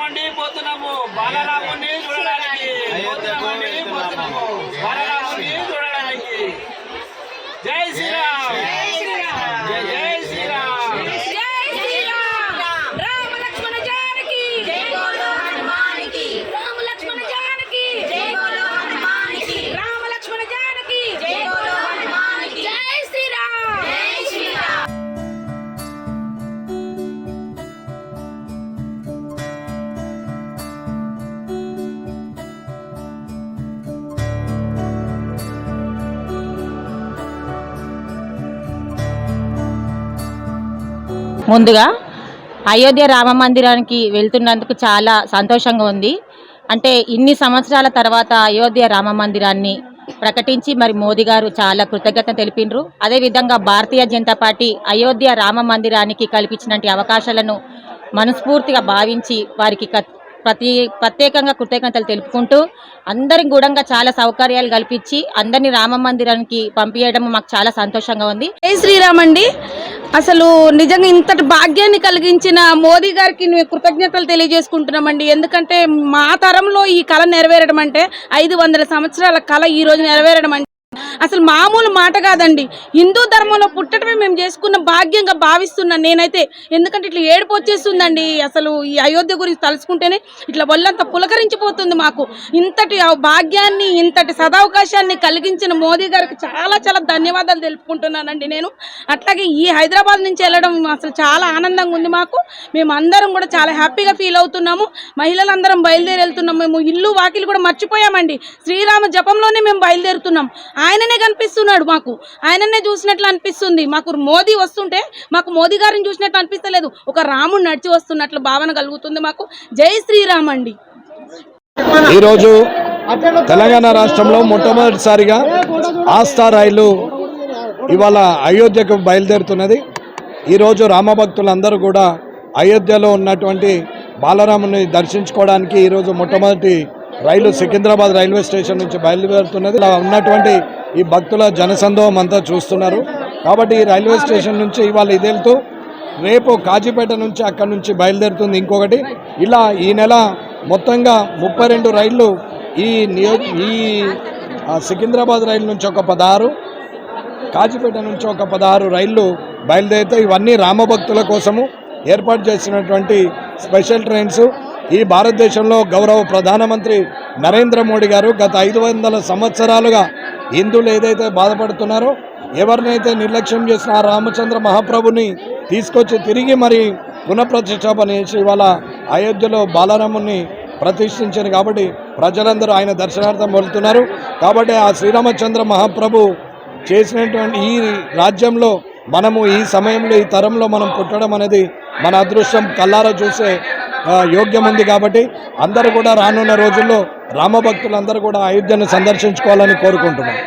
మండిపోతున్నాము. బాలరాముని ముందుగా అయోధ్య రామ మందిరానికి వెళ్తున్నందుకు చాలా సంతోషంగా ఉంది. అంటే ఇన్ని సంవత్సరాల తర్వాత అయోధ్య రామ మందిరాన్ని ప్రకటించి మరి మోదీ గారు చాలా కృతజ్ఞత తెలిపినరు అదేవిధంగా భారతీయ జనతా పార్టీ అయోధ్య రామ మందిరానికి కల్పించినటువంటి అవకాశాలను మనస్ఫూర్తిగా భావించి వారికి ప్రతి ప్రత్యేకంగా కృతజ్ఞతలు తెలుపుకుంటూ అందరికి కూడా చాలా సౌకర్యాలు కల్పించి అందరినీ రామ మందిరానికి పంపించడం మాకు చాలా సంతోషంగా ఉంది. జై శ్రీరామ్ అండి. అసలు నిజంగా ఇంతటి భాగ్యాన్ని కలిగించిన మోదీ గారికి కృతజ్ఞతలు తెలియజేసుకుంటున్నామండి. ఎందుకంటే మా తరంలో ఈ కళ నెరవేరడం అంటే ఐదు వందల సంవత్సరాల కళ ఈ రోజు నెరవేరడం అంటే అసలు మామూలు మాట కాదండి. హిందూ ధర్మంలో పుట్టడమే మేము చేసుకున్న భాగ్యంగా భావిస్తున్నాను నేనైతే. ఎందుకంటే ఇట్లా ఏడుపు వచ్చేస్తుందండి. అసలు ఈ అయోధ్య గురించి తలుచుకుంటేనే ఇట్లా ఒళ్ళంతా పులకరించిపోతుంది మాకు. ఇంతటి భాగ్యాన్ని ఇంతటి సదావకాశాన్ని కలిగించిన మోదీ గారికి చాలా చాలా ధన్యవాదాలు తెలుపుకుంటున్నానండి నేను. అట్లాగే ఈ హైదరాబాద్ నుంచి వెళ్ళడం అసలు చాలా ఆనందంగా ఉంది మాకు. మేము అందరం కూడా చాలా హ్యాపీగా ఫీల్ అవుతున్నాము. మహిళలందరం బయలుదేరి వెళ్తున్నాం. మేము ఇల్లు వాకిలు కూడా మర్చిపోయామండి. శ్రీరామ జపంలోనే మేము బయలుదేరుతున్నాం. ఆయననే కనిపిస్తున్నాడు మాకు. ఆయననే చూసినట్లు అనిపిస్తుంది. మాకు మోదీ వస్తుంటే మాకు మోదీ గారిని చూసినట్లు అనిపిస్తలేదు. ఒక రాముడు నడిచి వస్తున్నట్లు భావన కలుగుతుంది మాకు. జై శ్రీరామ్ అండి. ఈరోజు తెలంగాణ రాష్ట్రంలో మొట్టమొదటిసారిగా ఆస్థా రైలు ఇవాళ అయోధ్యకు బయలుదేరుతున్నది. ఈరోజు రామభక్తులందరూ కూడా అయోధ్యలో ఉన్నటువంటి బాలరాముని దర్శించుకోవడానికి ఈరోజు మొట్టమొదటి రైలు సికింద్రాబాద్ రైల్వే స్టేషన్ నుంచి బయలుదేరుతున్నది. ఇలా ఉన్నటువంటి ఈ భక్తుల జనసందోహం అంతా చూస్తున్నారు. కాబట్టి ఈ రైల్వే స్టేషన్ నుంచి ఇవాళ ఇది వెళ్తూ రేపు కాజీపేట నుంచి అక్కడి నుంచి బయలుదేరుతుంది ఇంకొకటి. ఇలా ఈ నెల మొత్తంగా ముప్పై రెండు రైళ్ళు ఈ నియో ఈ సికింద్రాబాద్ రైలు నుంచి ఒక పదహారు కాజీపేట నుంచి ఒక పదహారు రైళ్ళు బయలుదేరితే ఇవన్నీ రామభక్తుల కోసము ఏర్పాటు చేసినటువంటి స్పెషల్ ట్రైన్స్. ఈ భారతదేశంలో గౌరవ ప్రధానమంత్రి నరేంద్ర మోడీ గారు గత ఐదు వందల సంవత్సరాలుగా హిందువులు ఏదైతే బాధపడుతున్నారో ఎవరినైతే నిర్లక్ష్యం చేసిన రామచంద్ర మహాప్రభుని తీసుకొచ్చి తిరిగి మరి పునఃప్రతిష్టాపన చేసి ఇవాళ అయోధ్యలో బాలరాముని ప్రతిష్ఠించారు కాబట్టి ప్రజలందరూ ఆయన దర్శనార్థం వెళ్తున్నారు. కాబట్టి ఆ శ్రీరామచంద్ర మహాప్రభు చేసినటువంటి ఈ రాజ్యంలో మనము ఈ సమయంలో ఈ తరంలో మనం పుట్టడం అనేది మన అదృష్టం. కల్లారా చూసే యోగ్యం ఉంది కాబట్టి అందరూ కూడా రానున్న రోజుల్లో రామభక్తులందరూ కూడా అయోధ్యను సందర్శించుకోవాలని కోరుకుంటున్నాం.